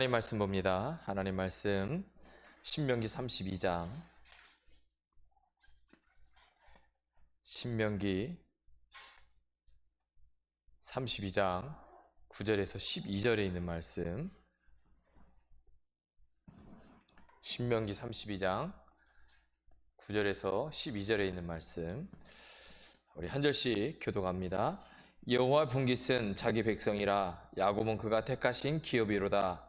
하나님 말씀 봅니다. 하나님 말씀 신명기 32장 신명기 32장 9절에서 12절에 있는 말씀 신명기 32장 9절에서 12절에 있는 말씀 우리 한 절씩 교독합니다. 여호와 분깃은 자기 백성이라 야곱은 그가 택하신 기업이로다.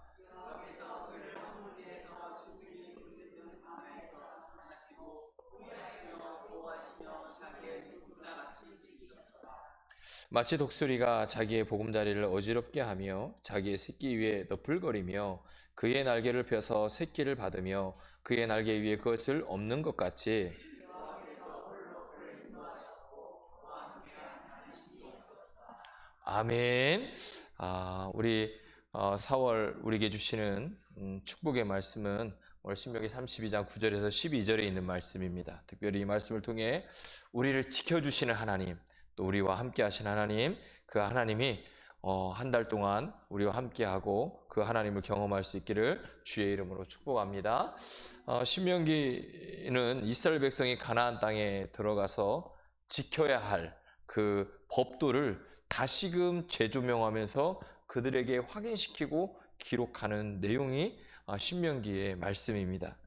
마치 독수리가 자기의 보금자리를 어지럽게 하며 자기의 새끼 위에 너풀거리며 그의 날개를 펴서 새끼를 받으며 그의 날개 위에 그것을 없는 것 같이 아멘. 아, 우리 어, 4월 우리에게 주시는 음, 축복의 말씀은 오늘 신명기 32장 9절에서 12절에 있는 말씀입니다. 특별히 이 말씀을 통해 우리를 지켜주시는 하나님, 또 우리와 함께 하신 하나님, 그 하나님이 어, 한 달 동안 우리와 함께하고 그 하나님을 경험할 수 있기를 주의 이름으로 축복합니다. 어, 신명기는 이스라엘 백성이 가나안 땅에 들어가서 지켜야 할 그 법도를 다시금 재조명하면서 그들에게 확인시키고 기록하는 내용이 아, 신명기의 말씀입니다.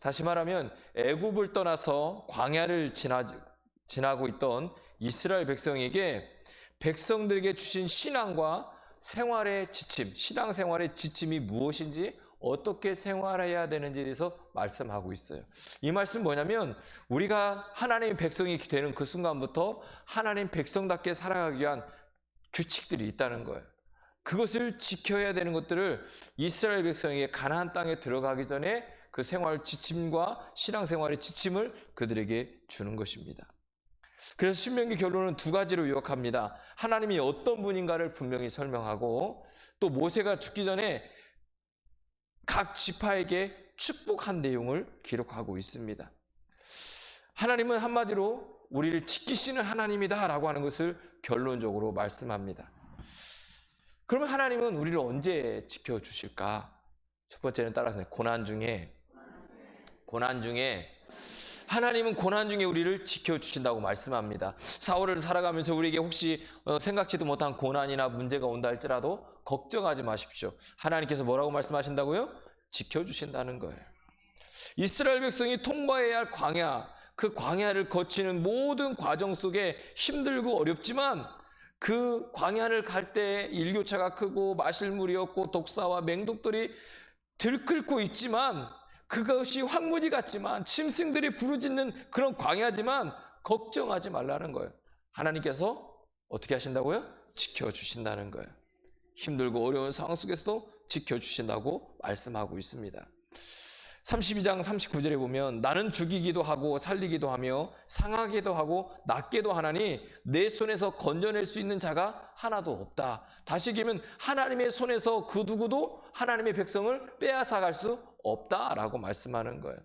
다시 말하면 애굽을 떠나서 광야를 지나, 지나고 있던 이스라엘 백성에게 백성들에게 주신 신앙과 생활의 지침, 신앙 생활의 지침이 무엇인지 어떻게 생활해야 되는지에 대해서 말씀하고 있어요. 이 말씀 뭐냐면 우리가 하나님의 백성이 되는 그 순간부터 하나님 백성답게 살아가기 위한 규칙들이 있다는 거예요. 그것을 지켜야 되는 것들을 이스라엘 백성에게 가나안 땅에 들어가기 전에 그 생활 지침과 신앙 생활의 지침을 그들에게 주는 것입니다. 그래서 신명기 결론은 두 가지로 요약합니다. 하나님이 어떤 분인가를 분명히 설명하고 또 모세가 죽기 전에 각 지파에게 축복한 내용을 기록하고 있습니다. 하나님은 한마디로 우리를 지키시는 하나님이다라고 하는 것을 결론적으로 말씀합니다. 그러면 하나님은 우리를 언제 지켜 주실까? 첫 번째는 따라서 고난 중에 고난 중에 하나님은 고난 중에 우리를 지켜주신다고 말씀합니다. 사월을 살아가면서 우리에게 혹시 어, 생각지도 못한 고난이나 문제가 온다 할지라도 걱정하지 마십시오. 하나님께서 뭐라고 말씀하신다고요? 지켜주신다는 거예요. 이스라엘 백성이 통과해야 할 광야, 그 광야를 거치는 모든 과정 속에 힘들고 어렵지만 그 광야를 갈 때 일교차가 크고 마실 물이 없고 독사와 맹독들이 들끓고 있지만 그것이 황무지 같지만 짐승들이 부르짖는 그런 광야지만 걱정하지 말라는 거예요. 하나님께서 어떻게 하신다고요? 지켜주신다는 거예요. 힘들고 어려운 상황 속에서도 지켜주신다고 말씀하고 있습니다. 32장 39절에 보면 나는 죽이기도 하고 살리기도 하며 상하기도 하고 낫게도 하나니 내 손에서 건져낼 수 있는 자가 하나도 없다. 다시 얘기하면 하나님의 손에서 그 누구도 하나님의 백성을 빼앗아갈 수 없다라고 말씀하는 거예요.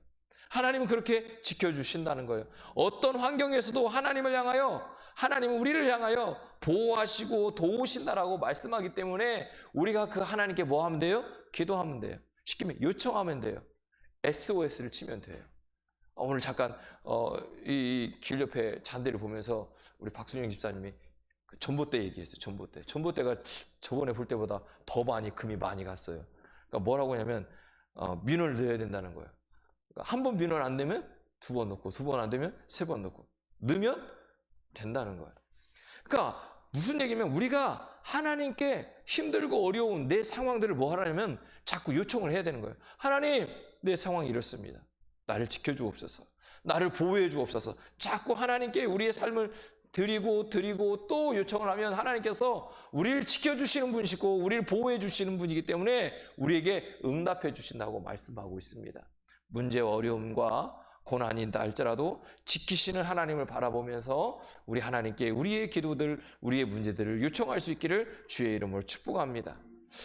하나님은 그렇게 지켜주신다는 거예요. 어떤 환경에서도 하나님을 향하여 하나님은 우리를 향하여 보호하시고 도우신다라고 말씀하기 때문에 우리가 그 하나님께 뭐 하면 돼요? 기도하면 돼요. 말하면 요청하면 돼요. SOS를 치면 돼요. 어, 오늘 잠깐 어, 이길 옆에 잔디를 보면서 우리 박순영 집사님이 그 전봇대 얘기했어요. 전봇대. 전봇대가 저번에 볼 때보다 더 많이 금이 많이 갔어요. 그러니까 뭐라고 하냐면 어, 민원을 넣어야 된다는 거예요. 그러니까 한번 민원 안 되면 두 번 넣고 두 번 안 되면 세 번 넣고 넣으면 된다는 거예요. 그러니까 무슨 얘기면 우리가 하나님께 힘들고 어려운 내 상황들을 뭐 하라면 자꾸 요청을 해야 되는 거예요. 하나님, 내 상황이 이렇습니다. 나를 지켜주옵소서. 나를 보호해 주옵소서. 자꾸 하나님께 우리의 삶을 드리고 드리고 또 요청을 하면 하나님께서 우리를 지켜주시는 분이시고 우리를 보호해 주시는 분이기 때문에 우리에게 응답해 주신다고 말씀하고 있습니다. 문제와 어려움과 고난이 있다 할지라도 지키시는 하나님을 바라보면서 우리 하나님께 우리의 기도들, 우리의 문제들을 요청할 수 있기를 주의 이름으로 축복합니다.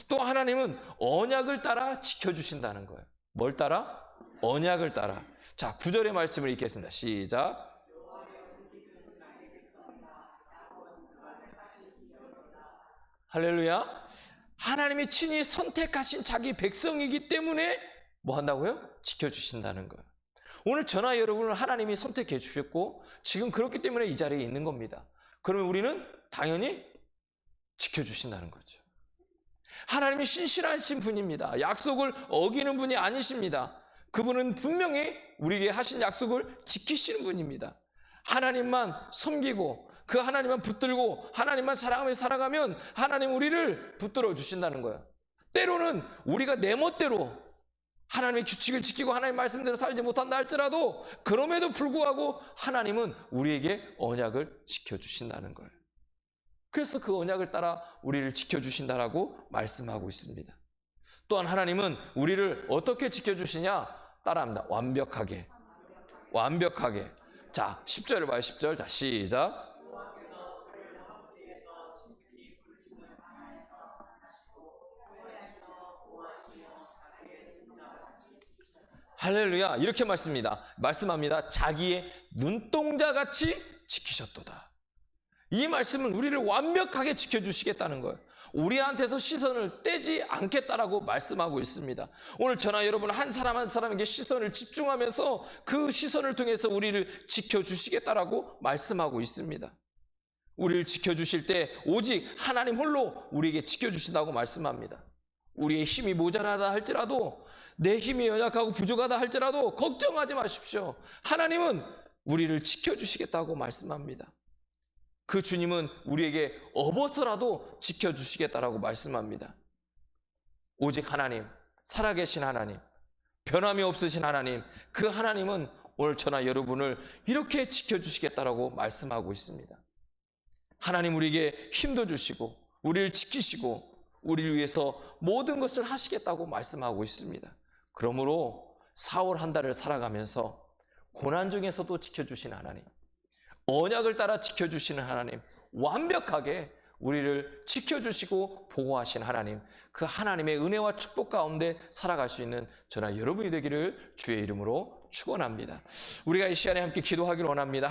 또 하나님은 언약을 따라 지켜주신다는 거예요. 뭘 따라? 언약을 따라. 자, 구절의 말씀을 읽겠습니다. 시작. 할렐루야. 하나님이 친히 선택하신 자기 백성이기 때문에 뭐 한다고요? 지켜주신다는 거예요. 오늘 전화 여러분을 하나님이 선택해 주셨고 지금 그렇기 때문에 이 자리에 있는 겁니다. 그러면 우리는 당연히 지켜주신다는 거죠. 하나님이 신실하신 분입니다. 약속을 어기는 분이 아니십니다. 그분은 분명히 우리에게 하신 약속을 지키시는 분입니다. 하나님만 섬기고 그 하나님만 붙들고 하나님만 사랑하며 살아가면 하나님 우리를 붙들어 주신다는 거예요. 때로는 우리가 내 멋대로 하나님의 규칙을 지키고 하나님 말씀대로 살지 못한다 할지라도 그럼에도 불구하고 하나님은 우리에게 언약을 지켜 주신다는 거예요. 그래서 그 언약을 따라 우리를 지켜 주신다라고 말씀하고 있습니다. 또한 하나님은 우리를 어떻게 지켜 주시냐? 따라합니다. 완벽하게. 완벽하게. 자, 10절을 봐요. 10절. 자, 시작. 할렐루야. 이렇게 말씀입니다. 말씀합니다. 자기의 눈동자 같이 지키셨도다. 이 말씀은 우리를 완벽하게 지켜주시겠다는 거예요. 우리한테서 시선을 떼지 않겠다라고 말씀하고 있습니다. 오늘 저나 여러분 한 사람 한 사람에게 시선을 집중하면서 그 시선을 통해서 우리를 지켜주시겠다라고 말씀하고 있습니다. 우리를 지켜주실 때 오직 하나님 홀로 우리에게 지켜주신다고 말씀합니다. 우리의 힘이 모자라다 할지라도 내 힘이 연약하고 부족하다 할지라도 걱정하지 마십시오. 하나님은 우리를 지켜주시겠다고 말씀합니다. 그 주님은 우리에게 업어서라도 지켜주시겠다라고 말씀합니다. 오직 하나님, 살아계신 하나님, 변함이 없으신 하나님, 그 하나님은 오늘 저나 여러분을 이렇게 지켜주시겠다라고 말씀하고 있습니다. 하나님 우리에게 힘도 주시고, 우리를 지키시고, 우리를 위해서 모든 것을 하시겠다고 말씀하고 있습니다. 그러므로 4월 한 달을 살아가면서 고난 중에서도 지켜주신 하나님, 언약을 따라 지켜주시는 하나님, 완벽하게 우리를 지켜주시고 보호하신 하나님, 그 하나님의 은혜와 축복 가운데 살아갈 수 있는 저나 여러분이 되기를 주의 이름으로 축원합니다. 우리가 이 시간에 함께 기도하기를 원합니다.